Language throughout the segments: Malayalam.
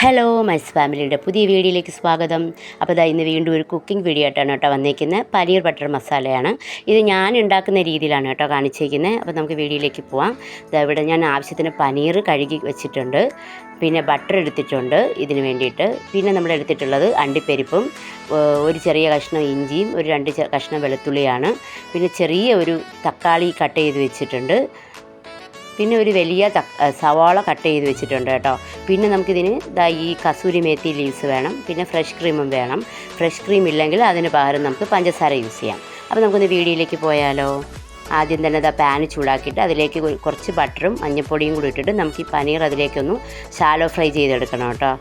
ഹലോ മൈസ് ഫാമിലിയുടെ പുതിയ വീഡിയോയിലേക്ക് സ്വാഗതം. അപ്പോൾ ഇതാ ഇന്ന് വീണ്ടും ഒരു കുക്കിംഗ് വീഡിയോ ആയിട്ടാണ് കേട്ടോ വന്നേക്കുന്നത് പനീർ ബട്ടർ മസാലയാണ്. ഇത് ഞാൻ ഉണ്ടാക്കുന്ന രീതിയിലാണ് കേട്ടോ കാണിച്ചേക്കുന്നത് അപ്പോൾ നമുക്ക് വീഡിയോയിലേക്ക് പോവാം. ഇതാ ഇവിടെ ഞാൻ ആവശ്യത്തിന് പനീർ കഴുകി വെച്ചിട്ടുണ്ട്. പിന്നെ ബട്ടർ എടുത്തിട്ടുണ്ട് ഇതിന് വേണ്ടിയിട്ട്. പിന്നെ നമ്മൾ എടുത്തിട്ടുള്ളത് അണ്ടിപ്പരിപ്പും ഒരു ചെറിയ കഷ്ണം ഇഞ്ചിയും ഒരു രണ്ട് കഷ്ണം വെളുത്തുള്ളിയാണ്. പിന്നെ ചെറിയ ഒരു തക്കാളി കട്ട് ചെയ്ത് വെച്ചിട്ടുണ്ട്. പിന്നെ ഒരു വലിയ സവാള കട്ട് ചെയ്ത് വെച്ചിട്ടുണ്ട് കേട്ടോ. പിന്നെ നമുക്കിതിന് ദാ ഈ കസൂരി മേത്തി ലീവ്സ് വേണം. പിന്നെ ഫ്രഷ് ക്രീമും വേണം. ഫ്രഷ് ക്രീം ഇല്ലെങ്കിൽ അതിന് പകരം നമുക്ക് പഞ്ചസാര യൂസ് ചെയ്യാം. അപ്പോൾ നമുക്കൊന്ന് വീഡിയോയിലേക്ക് പോയാലോ? ആദ്യം തന്നെ ദാ പാന് ചൂടാക്കിയിട്ട് അതിലേക്ക് കുറച്ച് ബട്ടറും മഞ്ഞൾപ്പൊടിയും കൂടി ഇട്ടിട്ട് നമുക്ക് ഈ പനീർ അതിലേക്കൊന്ന് ഷാലോ ഫ്രൈ ചെയ്തെടുക്കണം കേട്ടോ.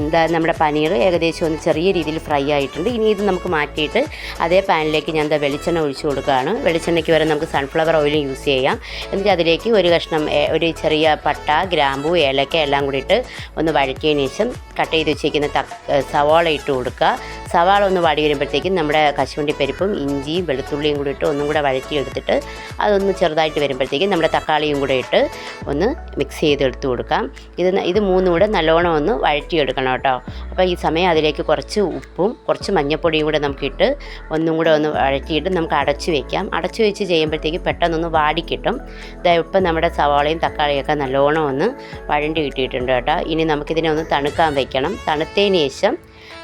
എന്താ നമ്മുടെ പനീർ ഏകദേശം ഒന്ന് ചെറിയ രീതിയിൽ ഫ്രൈ ആയിട്ടുണ്ട്. ഇനി ഇത് നമുക്ക് മാറ്റിയിട്ട് അതേ പാനിലേക്ക് ഞാൻ എന്താ വെളിച്ചെണ്ണ ഒഴിച്ചു കൊടുക്കുകയാണ്. വെളിച്ചെണ്ണയ്ക്ക് വരെ നമുക്ക് സൺഫ്ലവർ ഓയിലും യൂസ് ചെയ്യാം. എന്നിട്ട് അതിലേക്ക് ഒരു കഷ്ണം ഒരു ചെറിയ പട്ട ഗ്രാമ്പു ഏലക്ക എല്ലാം കൂടി ഇട്ട് ഒന്ന് വഴറ്റിയതിന് ശേഷം കട്ട് ചെയ്ത് വെച്ചിരിക്കുന്ന സവാള ഇട്ട് കൊടുക്കുക. സവാള ഒന്ന് വാടി വരുമ്പോഴത്തേക്കും നമ്മുടെ കശുവണ്ടി പരിപ്പും ഇഞ്ചിയും വെളുത്തുള്ളിയും കൂടി ഇട്ട് ഒന്നും കൂടെ വഴറ്റിയെടുത്തിട്ട് അതൊന്ന് ചെറുതായിട്ട് വരുമ്പോഴത്തേക്കും നമ്മുടെ തക്കാളിയും കൂടെ ഇട്ട് ഒന്ന് മിക്സ് ചെയ്തെടുത്ത് കൊടുക്കാം. ഇത് ഇത് മൂന്നും കൂടെ നല്ലോണം ഒന്ന് വഴറ്റിയെടുക്കണം കേട്ടോ. അപ്പോൾ ഈ സമയം അതിലേക്ക് കുറച്ച് ഉപ്പും കുറച്ച് മഞ്ഞൾപ്പൊടിയും കൂടെ നമുക്കിട്ട് ഒന്നും കൂടെ ഒന്ന് വഴറ്റിയിട്ട് നമുക്ക് അടച്ചു വെക്കാം. അടച്ചു വെച്ച് ചെയ്യുമ്പോഴത്തേക്ക് പെട്ടെന്നൊന്ന് വാടിക്കിട്ടും ഇപ്പം നമ്മുടെ സവാളയും തക്കാളിയൊക്കെ നല്ലോണം ഒന്ന് വഴണ്ടി കിട്ടിയിട്ടുണ്ട് കേട്ടോ. ഇനി നമുക്കിതിനെ ഒന്ന് തണുക്കാൻ വെക്കണം. തണുത്തതിന് ശേഷം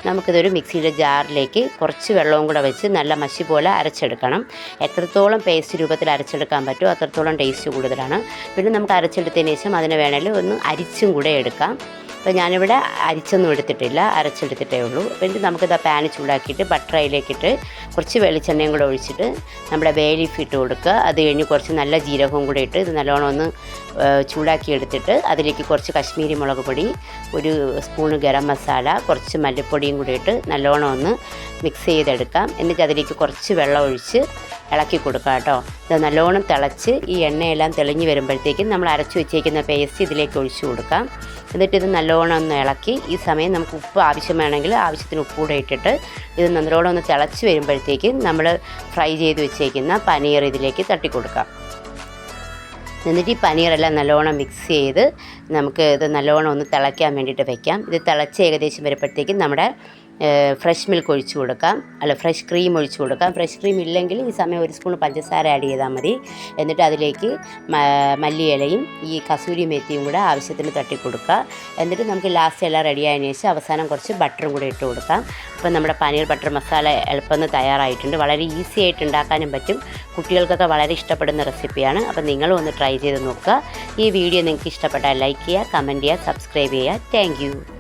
നമുക്കിതൊരു മിക്സിയുടെ ജാറിലേക്ക് കുറച്ച് വെള്ളവും കൂടെ വെച്ച് നല്ല മഷി പോലെ അരച്ചെടുക്കണം. എത്രത്തോളം പേസ്റ്റ് രൂപത്തിൽ അരച്ചെടുക്കാൻ പറ്റുമോ അത്രത്തോളം ടേസ്റ്റ് കൂടുതലാണ്. പിന്നെ നമുക്ക് അരച്ചെടുത്തതിന് ശേഷം അതിനെ വേണമെങ്കിൽ ഒന്ന് അരിച്ചും കൂടെ എടുക്കാം. അപ്പോൾ ഞാനിവിടെ അരിച്ചൊന്നും എടുത്തിട്ടില്ല അരച്ചെടുത്തിട്ടേ ഉള്ളൂ. എന്നിട്ട് നമുക്കിത് പാന് ചൂടാക്കിയിട്ട് ബട്ടർ അതിലേക്കിട്ട് കുറച്ച് വെളിച്ചെണ്ണയും കൂടെ ഒഴിച്ചിട്ട് നമ്മുടെ വേലിഫ് ലീഫ് ഇട്ട് കൊടുക്കുക. അത് കഴിഞ്ഞ് കുറച്ച് നല്ല ജീരകവും കൂടെ ഇട്ട് ഇത് നല്ലോണം ഒന്ന് ചൂടാക്കി എടുത്തിട്ട് അതിലേക്ക് കുറച്ച് കശ്മീരി മുളക് പൊടി ഒരു സ്പൂൺ ഗരം മസാല കുറച്ച് മല്ലിപ്പൊടിയും കൂടി ഇട്ട് നല്ലോണം ഒന്ന് മിക്സ് ചെയ്തെടുക്കാം. എന്നിട്ട് അതിലേക്ക് കുറച്ച് വെള്ളം ഒഴിച്ച് ഇളക്കി കൊടുക്കുക കേട്ടോ. ഇത് നല്ലോണം തിളച്ച് ഈ എണ്ണയെല്ലാം തെളിഞ്ഞ് വരുമ്പോഴത്തേക്കും നമ്മൾ അരച്ച് വെച്ചേക്കുന്ന പേസ്റ്റ് ഇതിലേക്ക് ഒഴിച്ചു കൊടുക്കാം. എന്നിട്ട് ഇത് നല്ലോണം ഒന്ന് ഇളക്കി ഈ സമയം നമുക്ക് ഉപ്പ് ആവശ്യം വേണമെങ്കിൽ ആവശ്യത്തിന് ഉപ്പ് കൂടെ ഇട്ടിട്ട് ഇത് നല്ലോണം ഒന്ന് തിളച്ച് വരുമ്പോഴത്തേക്കും നമ്മൾ ഫ്രൈ ചെയ്ത് വെച്ചേക്കുന്ന പനീർ ഇതിലേക്ക് തട്ടി കൊടുക്കാം എന്നിട്ട് ഈ പനീറെല്ലാം നല്ലോണം മിക്സ് ചെയ്ത് നമുക്ക് ഇത് നല്ലോണം ഒന്ന് തിളയ്ക്കാൻ വേണ്ടിയിട്ട് വെക്കാം. ഇത് തിളച്ച് ഏകദേശം വരുമ്പോഴത്തേക്കും നമ്മുടെ ഫ്രഷ് മിൽക്ക് ഒഴിച്ചു കൊടുക്കാം. അല്ല ഫ്രഷ് ക്രീം ഒഴിച്ചു കൊടുക്കാം. ഫ്രഷ് ക്രീം ഇല്ലെങ്കിൽ ഈ സമയം ഒരു സ്പൂൺ പഞ്ചസാര ആഡ് ചെയ്താൽ മതി. എന്നിട്ട് അതിലേക്ക് മല്ലിയിലയും ഈ കസൂരി മേത്തിയും കൂടെ ആവശ്യത്തിന് തട്ടി കൊടുക്കുക. എന്നിട്ട് നമുക്ക് ലാസ്റ്റ് എല്ലാം റെഡി ആയതിനു ശേഷം അവസാനം കുറച്ച് ബട്ടറും കൂടെ ഇട്ട് കൊടുക്കാം. അപ്പം നമ്മുടെ പനീർ ബട്ടർ മസാല എളുപ്പമെന്ന് തയ്യാറായിട്ടുണ്ട്. വളരെ ഈസി ആയിട്ട് ഉണ്ടാക്കാനും പറ്റും. കുട്ടികൾക്കൊക്കെ വളരെ ഇഷ്ടപ്പെടുന്ന റെസിപ്പിയാണ് അപ്പോൾ നിങ്ങളും ഒന്ന് ട്രൈ ചെയ്ത് നോക്കുക. ഈ വീഡിയോ നിങ്ങൾക്ക് ഇഷ്ടപ്പെട്ടാൽ ലൈക്ക് ചെയ്യുക കമന്റ് ചെയ്യുക സബ്സ്ക്രൈബ് ചെയ്യുക. താങ്ക്